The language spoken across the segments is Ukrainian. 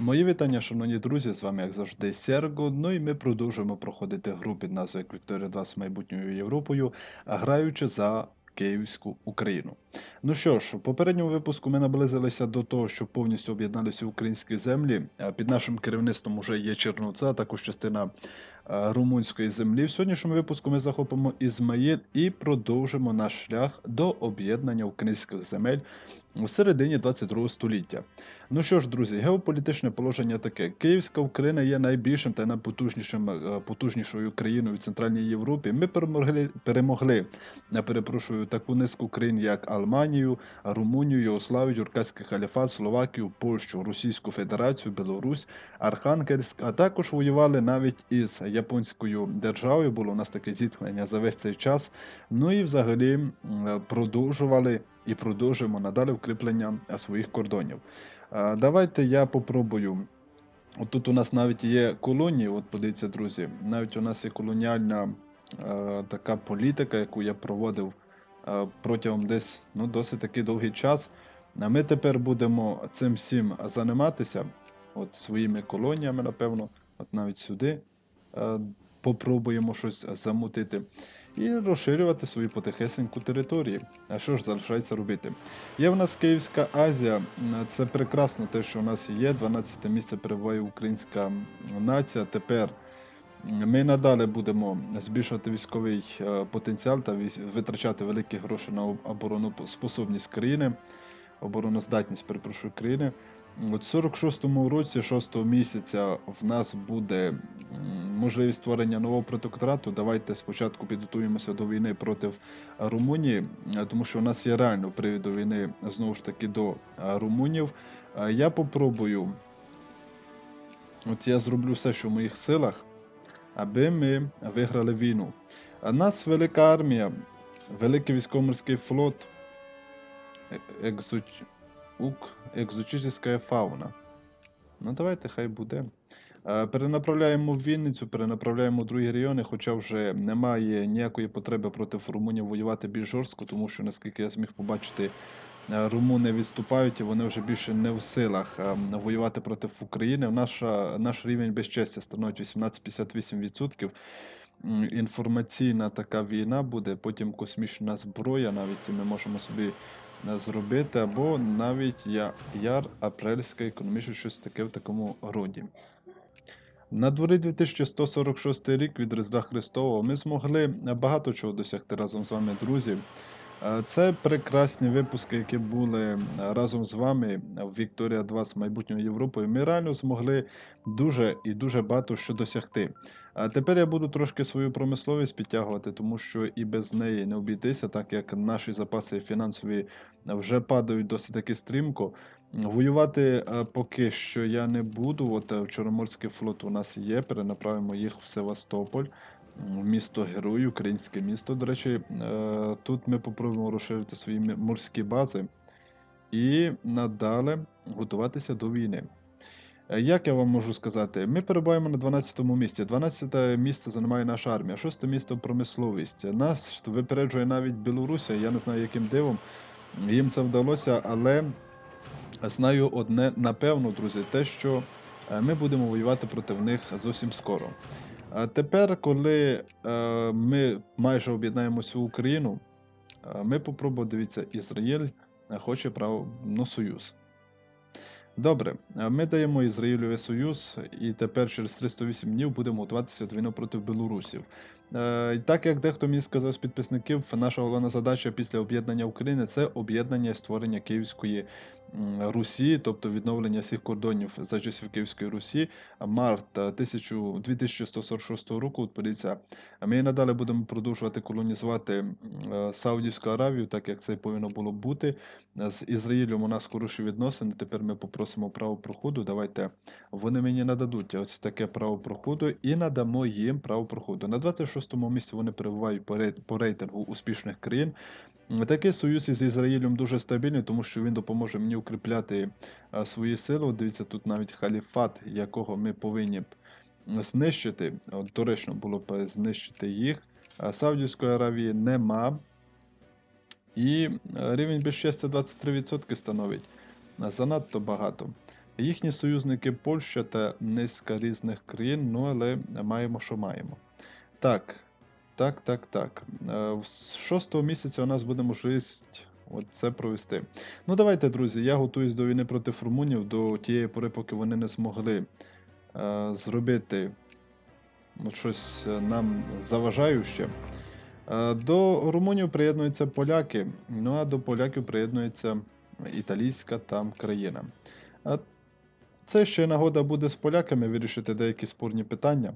Мої вітання, шановні друзі, з вами, як завжди, Серго. Ну і ми продовжуємо проходити гру під назвою Вікторія 2 з майбутньою Європою, граючи за Київську Україну. Ну що ж, в попередньому випуску ми наблизилися до того, що повністю об'єдналися українські землі. Під нашим керівництвом вже є Черновця, також частина румунської землі. В сьогоднішньому випуску ми захопимо Ізмаїл і продовжимо наш шлях до об'єднання українських земель у середині 22 століття. Ну що ж, друзі, геополітичне положення таке: Київська Україна є найбільшим та найпотужнішим е, потужнішою країною в Центральній Європі. Ми перемогли перемогли, я перепрошую, таку низку країн, як Алманію, Румунію, Єгославію, Юркатський халіфат, Словакію, Польщу, Російську Федерацію, Білорусь, Архангельськ, а також воювали навіть із японською державою. Було у нас таке зіткнення за весь цей час. Ну і взагалі продовжували і продовжуємо надалі укріплення е, своїх кордонів. Давайте я попробую. От тут у нас навіть є колонії, от подивіться, друзі, навіть у нас є колоніальна е, така політика, яку я проводив е, протягом десь ну, досить такий довгий час. А ми тепер будемо цим всім займатися, от своїми колоніями, напевно, от навіть сюди е, попробуємо щось замутити і розширювати свої потихесеньку території. А що ж залишається робити? Є в нас Київська Азія, це прекрасно те, що у нас є. 12 місце перебуває українська нація. Тепер ми надалі будемо збільшувати військовий е, потенціал та витрачати великі гроші на оборону способність країни, обороноздатність, перепрошую, країни. В 46-му році, 6 го місяця, в нас буде можливість створення нового протекторату. Давайте спочатку підготуємося до війни проти Румунії, е, тому що у нас є реально привід до війни знову ж таки до е, румунів. Е, Я попробую, от я зроблю все, що в моїх силах, аби ми виграли війну. А нас велика армія, великий військово-морський флот, е- екзоч... Ук, екзотична фауна. Ну, давайте хай буде. Е, Перенаправляємо в Вінницю, перенаправляємо в другі райони, хоча вже немає ніякої потреби проти румунів воювати більш жорстко, тому що, наскільки я зміг побачити, е, румуни відступають і вони вже більше не в силах е, воювати проти України. Наша, наш рівень безчестя становить 18-58%. Інформаційна така війна буде, потім космічна зброя, навіть ми можемо собі зробити, або навіть я, яр, апрельська економічна, щось таке в такому роді. На дворі 2146 рік від Різдва Христового ми змогли багато чого досягти разом з вами, друзі. Е, Це прекрасні випуски, які були е, разом з вами в Вікторія 2 з майбутньою Європою. Ми реально змогли дуже і дуже багато що досягти. А тепер я буду трошки свою промисловість підтягувати, тому що і без неї не обійтися, так як наші запаси фінансові вже падають досить таки стрімко. Воювати е, поки що я не буду. От е, Чорноморський флот у нас є, перенаправимо їх в Севастополь, в місто Герой, українське місто. До речі, е, тут ми попробуємо розширити свої морські бази і надалі готуватися до війни. Е, Як я вам можу сказати, ми перебуваємо на 12-му місці. 12 місце займає наша армія, 6 місце промисловість. Нас випереджує навіть Білорусія. Я не знаю, яким дивом їм це вдалося, але знаю одне напевно, друзі, те, що е, ми будемо воювати проти них зовсім скоро. А тепер, коли е, ми майже об'єднаємо всю Україну, е, ми попробуємо, дивіться, Ізраїль е, хоче право ну, союз. Добре, е, ми даємо Ізраїлеві союз, і тепер через 308 днів будемо готуватися до війни проти білорусів. Е, Так як дехто мені сказав з підписників, наша головна задача після об'єднання України це об'єднання і створення Київської Русі, тобто відновлення всіх кордонів за часів Київської Русі. Март е, 1000 2146 року, от подивіться, ми і надалі будемо продовжувати колонізувати е, Саудівську Аравію, так як це повинно було бути. Е, З Ізраїлем у нас хороші відносини. Тепер ми попросимо право проходу. Давайте вони мені нададуть ось таке право проходу і надамо їм право проходу. На 26-му місці вони перебувають по рейтингу успішних країн. Такий союз із Ізраїлем дуже стабільний, тому що він допоможе мені укріпляти свої сили. Дивіться, тут навіть халіфат, якого ми повинні знищити. Доречно було б знищити їх. Саудівської Аравії нема. І е, рівень безчестя 23% становить. Е, Занадто багато. Їхні союзники Польща та низка різних країн, ну але маємо, що маємо. Так, так, так, так. Е, З шостого місяця у нас буде можливість це провести. Ну, давайте, друзі, я готуюсь до війни проти румунів до тієї пори, поки вони не змогли е, зробити от щось е, нам заважаюче. Е, До румунів приєднуються поляки, ну а до поляків приєднується італійська там країна. А Це ще нагода буде з поляками вирішити деякі спорні питання.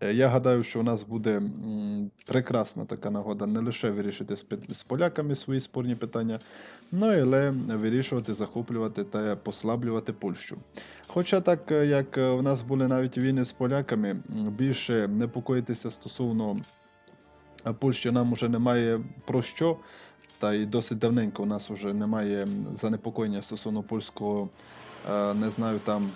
Е, Я гадаю, що у нас буде прекрасна така нагода не лише вирішити з, поляками свої спорні питання, ну але вирішувати, захоплювати та послаблювати Польщу. Хоча так е, як е, в нас були навіть війни з поляками, більше непокоїтися стосовно Польщі нам вже немає про що, та й досить давненько у нас вже немає занепокоєння стосовно польського, е, не знаю, там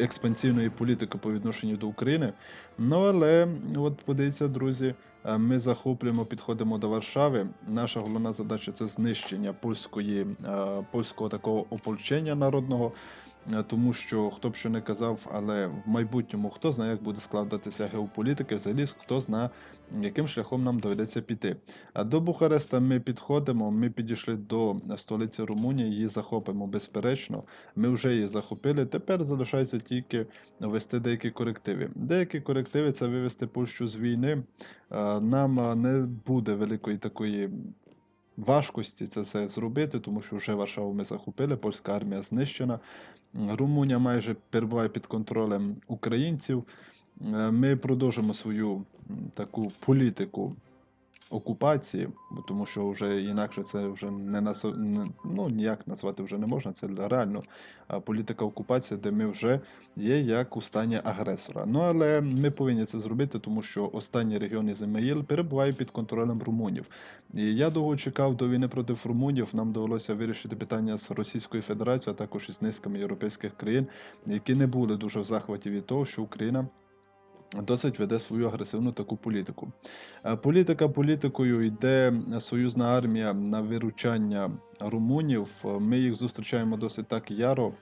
експансивної політики по відношенню до України. Ну але от подивіться, друзі, ми захоплюємо, підходимо до Варшави. Наша головна задача це знищення польської, е, польського такого ополчення народного. Е, Тому що хто б що не казав, але в майбутньому хто знає, як буде складатися геополітика, взагалі хто знає, яким шляхом нам доведеться піти. А до Бухареста ми підходимо, ми підійшли до столиці Румунії, її захопимо безперечно. Ми вже її захопили. Тепер залишається тільки ввести деякі корективи. Деякі корективи це вивести Польщу з війни. Е, Нам е, не буде великої такої важкості це все зробити, тому що вже Варшаву ми захопили, польська армія знищена. Румунія майже перебуває під контролем українців. Е, Ми продовжимо свою таку політику окупації, тому що вже інакше це вже не нас ну, ніяк назвати вже не можна. Це реально політика окупації, де ми вже є як у стані агресора. Ну але ми повинні це зробити, тому що останній регіон Ізмаїл перебуває під контролем румунів. І я довго чекав до війни проти румунів. Нам довелося вирішити питання з Російською Федерацією, а також із низками європейських країн, які не були дуже в захваті від того, що Україна. Досить веде свою агресивну таку політику. Е, Політика політикою йде союзна армія на виручання румунів. Е, Ми їх зустрічаємо досить так яро.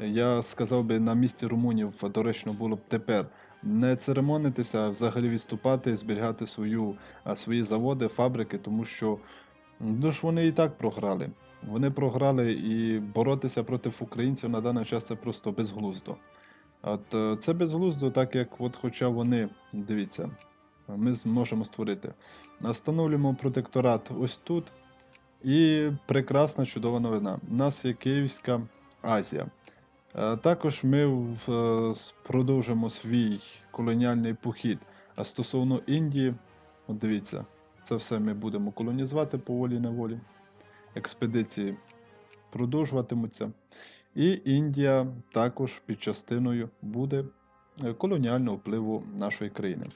Е, Я сказав би, на місці румунів доречно було б тепер не церемонитися, а взагалі відступати, зберігати свою, свої заводи, фабрики, тому що ну ж вони і так програли. Вони програли і боротися проти українців на даний час це просто безглуздо. От е, це безглуздо, так як от хоча вони, дивіться, ми зможемо створити. Встановлюємо протекторат ось тут. І прекрасна чудова новина. У нас є Київська Азія. Е, Також ми е, продовжимо свій колоніальний похід. А стосовно Індії, от дивіться, це все ми будемо колонізувати поволі-неволі. Експедиції продовжуватимуться. І Індія також під частиною буде е, колоніального впливу нашої країни.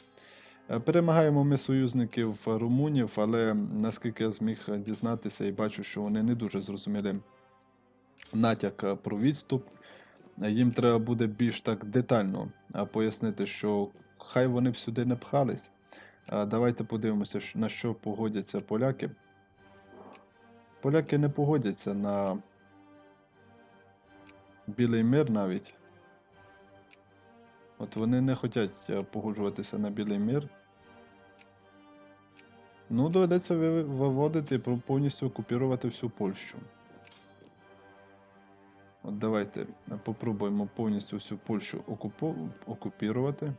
Е, Перемагаємо ми союзників румунів, але наскільки я зміг дізнатися і бачу, що вони не дуже зрозуміли натяк е, про відступ. Їм треба буде більш так детально пояснити, що хай вони всюди не пхались. Давайте подивимося, на що погодяться поляки. Поляки не погодяться на білий мир навіть. От вони не хочуть е, погоджуватися на білий мир. Ну, доведеться виводити, про- повністю окупірувати всю Польщу. От давайте е, попробуємо повністю всю Польщу окупірувати.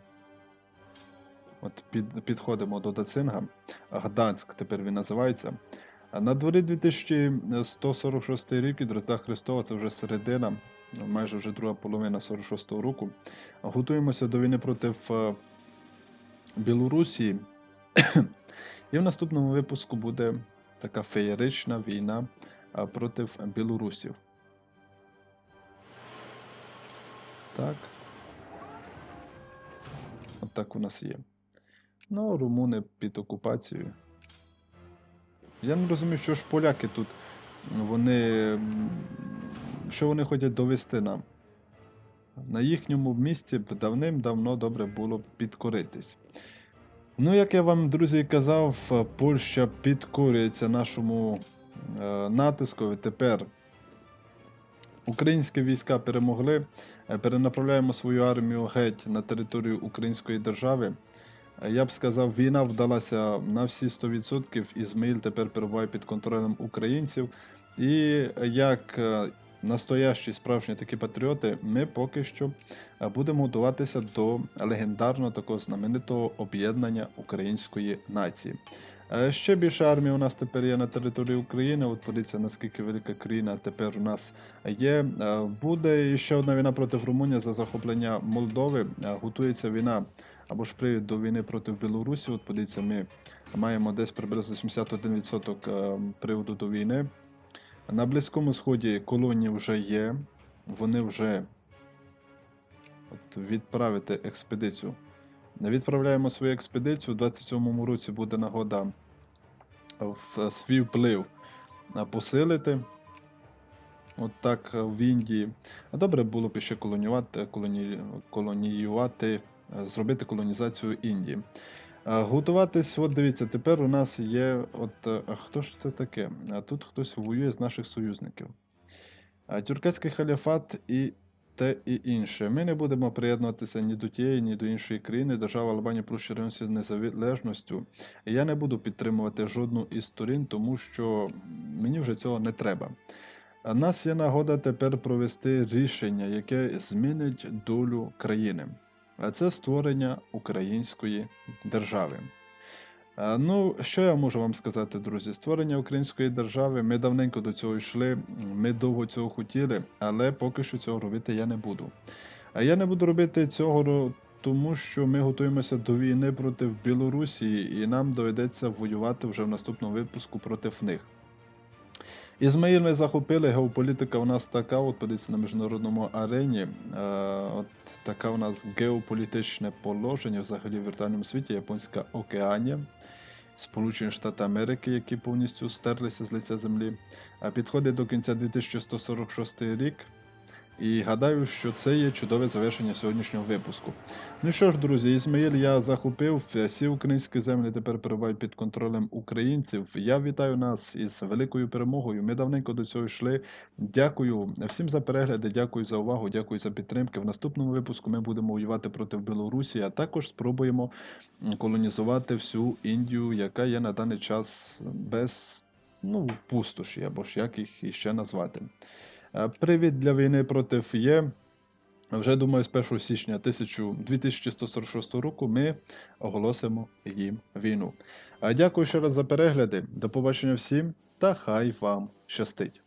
От під... підходимо до Дацинга. Гданськ тепер він називається. На дворі 2146 рік від Різдва Христова, це вже середина, майже вже друга половина 46-го року. Готуємося до війни проти е, Білорусі. І в наступному випуску буде така феєрична війна проти білорусів. Так. От так у нас є. Ну, румуни під окупацією. Я не розумію, що ж поляки тут. Вони. Що вони хочуть довести нам? На їхньому місці б давним-давно добре було б підкоритись. Ну, як я вам, друзі, казав, Польща підкорюється нашому е, натискові. Тепер Українські війська перемогли, е, перенаправляємо свою армію геть на територію Української держави. Е, Я б сказав, війна вдалася на всі 100%. Ізмаїль тепер перебуває під контролем українців. І як е, настоящі справжні такі патріоти, ми поки що е, будемо готуватися до легендарного такого знаменитого об'єднання української нації. Е, Ще більше армії у нас тепер є на території України. От подивіться, наскільки велика країна тепер у нас є. Е, Буде ще одна війна проти Румунії за захоплення Молдови. Готується війна або ж привід до війни проти Білорусі. От подивіться, ми маємо десь приблизно 71% е, приводу до війни. На Близькому Сході колонії вже є. Вони вже відправити експедицію. Відправляємо свою експедицію. У 27-му році буде нагода в свій вплив посилити. От так е, в Індії. А добре було б ще колоніювати, колоні, колоніювати, е, зробити колонізацію Індії. Готуватись, от дивіться, тепер у нас є. От, е, а хто ж це таке? А тут хтось воює з наших союзників. А, Тюркецький халіфат і те і інше. Ми не будемо приєднуватися ні до тієї, ні до іншої країни. Держава Албанія плюс з незалежністю. Я не буду підтримувати жодну із сторін, тому що мені вже цього не треба. У нас є нагода тепер провести рішення, яке змінить долю країни. Це створення української держави. Ну, що я можу вам сказати, друзі? Створення української держави, ми давненько до цього йшли, ми довго цього хотіли, але поки що цього робити я не буду. А я не буду робити цього, тому що ми готуємося до війни проти Білорусі, і нам доведеться воювати вже в наступному випуску проти них. Ізмаїл ми захопили, геополітика у нас така, от подивіться на міжнародному арені. Е, от така у нас геополітичне положення взагалі в віртуальному світі, Японська океанія, Сполучені Штати Америки, які повністю стерлися з лиця землі. Підходить до кінця 2146 рік. І гадаю, що це є чудове завершення сьогоднішнього випуску. Ну що ж, друзі, Ізмаїль я захопив. Всі українські землі тепер перебувають під контролем українців. Я вітаю нас із великою перемогою. Ми давненько до цього йшли. Дякую всім за перегляди, дякую за увагу, дякую за підтримки. В наступному випуску ми будемо воювати проти Білорусі, а також спробуємо колонізувати всю Індію, яка є на даний час без ну, пустоші, або ж як їх іще назвати. Е, Привід для війни проти ФЄ. Вже думаю, з 1 січня 2146 року ми оголосимо їм війну. А дякую ще раз за перегляди. До побачення всім та хай вам щастить!